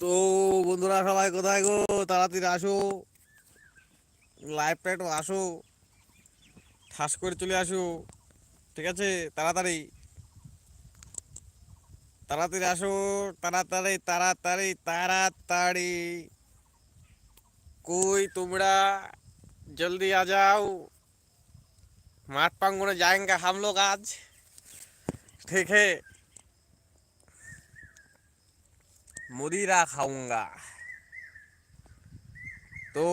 তো বন্ধুরা সবাই কোথায় গো? তাড়াতাড়ি আসো। লাইফ একটু আসো। ঠাস করে চলে আসো। ঠিক আছে? তাড়াতাড়ি। তাড়াতাড়ি আসো। তাড়াতাড়ি তাড়াতাড়ি তাড়াতাড়ি। কই তোমরা? জলদি আ যাও। মাঠ পাঙ্গনে যায় হামলো কাজ ঠিক मुदीरा खाऊंगा তো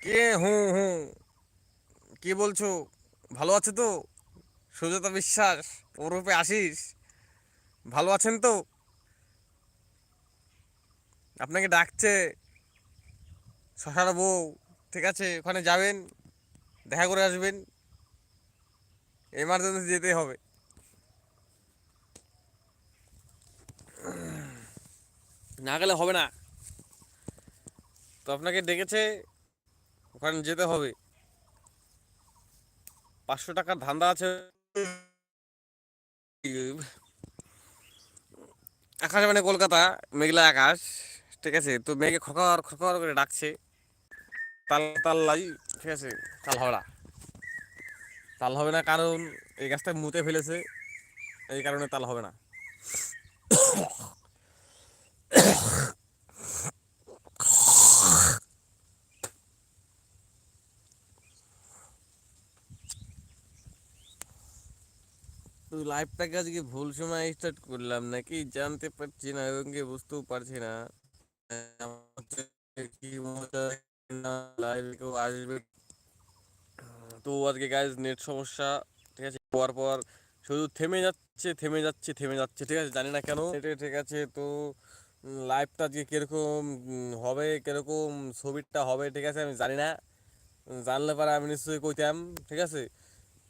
কে হুঁ হুঁ কি বলছো ভালো আছে তো সুজাতা বিশ্বাস ওরূপে আসিস ভালো আছেন তো আপনাকে ডাকছে শশার বউ ঠিক আছে ওখানে যাবেন দেখা করে আসবেন এমার্জেন্সি যেতে হবে না গেলে হবে না। তো আপনাকে ডেকেছে, ওখানে যেতে হবে। পাঁচশো টাকার ধান্দা আছে। আকাশ মানে কলকাতা, মেঘলা আকাশ, ঠিক আছে? তো মেঘে খকর খকর করে ডাকছে। তাল তাল লাই, ঠিক আছে? তাল হবে না। তাল হবে না কারণ এই গাছটা মুতে ফেলেছে, এই কারণে তাল হবে না। লাইভটাকে আজকে ভুল সময় স্টার্ট করলাম নাকি জানতে পারছি না, এবং কি বুঝতেও পারছি না। লাইভে কেউ আসবে তো আজকে গাইজ নেট সমস্যা, ঠিক আছে? হওয়ার পর শুধু থেমে যাচ্ছে। থেমে যাচ্ছে থেমে যাচ্ছে, ঠিক আছে? জানি না কেন। এটা ঠিক আছে, তো লাইভটা আজকে কীরকম হবে, কীরকম, ছবিটা হবে, ঠিক আছে? আমি জানি না। জানলে পারে আমি নিশ্চয়ই কইতাম, ঠিক আছে?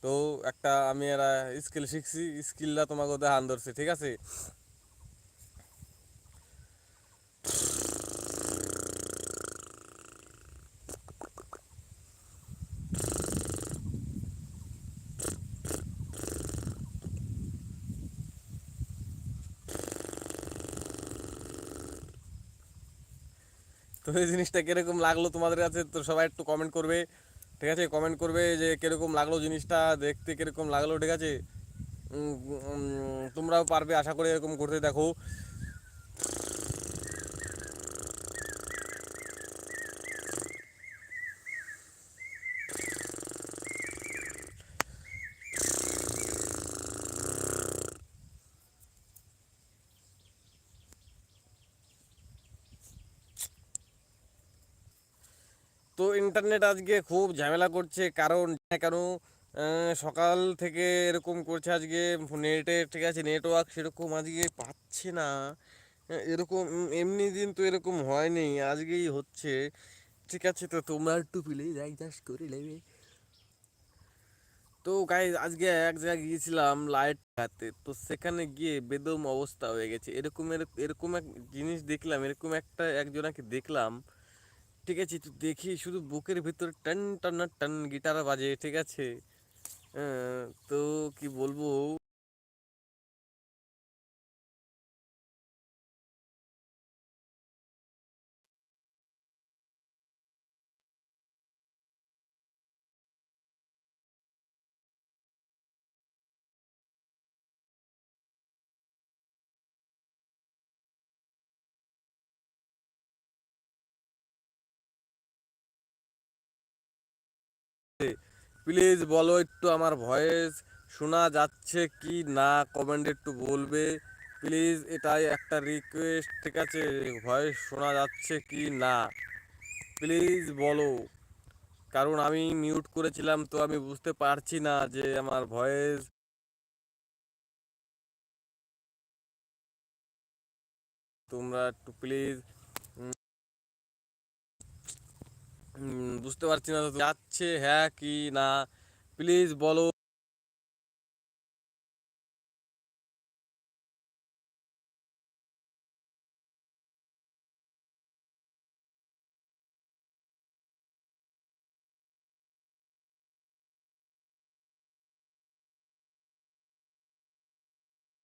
তো, একটা আমি এরা স্কিল শিখছি স্কিলটা তোমাকে হান ধরছে, ঠিক আছে? তো এই জিনিসটা কীরকম লাগল তোমাদের কাছে? তো সবাই একটু কমেন্ট করবে, ঠিক আছে? কমেন্ট করবে যে কীরকম লাগল জিনিসটা, দেখতে কীরকম লাগল, ঠিক আছে? তোমরাও পারবে, আশা করি এরকম করতে দেখো। তো ইন্টারনেট আজকে খুব ঝামেলা করছে, কারণ কেন সকাল থেকে এরকম করছে আজকে নেটে ঠিক আছে নেটওয়ার্ক সেরকম আজকে পাচ্ছে না। এরকম এমনি দিন তো এরকম হয়নি, আজকেই হচ্ছে। ঠিক আছে তো, তোমরা একটু প্লিজ অ্যাডজাস্ট করে নেবে। তো গাই আজকে এক জায়গায় গিয়েছিলাম লাইট হাতে তো সেখানে গিয়ে বেদম অবস্থা হয়ে গেছে। এরকম এরকম এক জিনিস দেখলাম, এরকম একটা একজনাকে দেখলাম। ঠিক আছে তো দেখি শুধু বুকের ভিতরে টান টান টান গিটার বাজে, ঠিক আছে? তো কি বলব? প্লিজ বলো একটু আমার ভয়েস শোনা যাচ্ছে কি না? কমেন্ট একটু বলবে। প্লিজ এটাই একটা রিকোয়েস্ট ঠিক আছে? ভয়েস শোনা যাচ্ছে কি না? প্লিজ বলো। কারণ আমি মিউট করেছিলাম, তো আমি বুঝতে পারছি না যে আমার ভয়েস তোমরা একটু প্লিজ বুঝতে পারছি না যাচ্ছে হ্যাঁ কি না? প্লিজ বলো।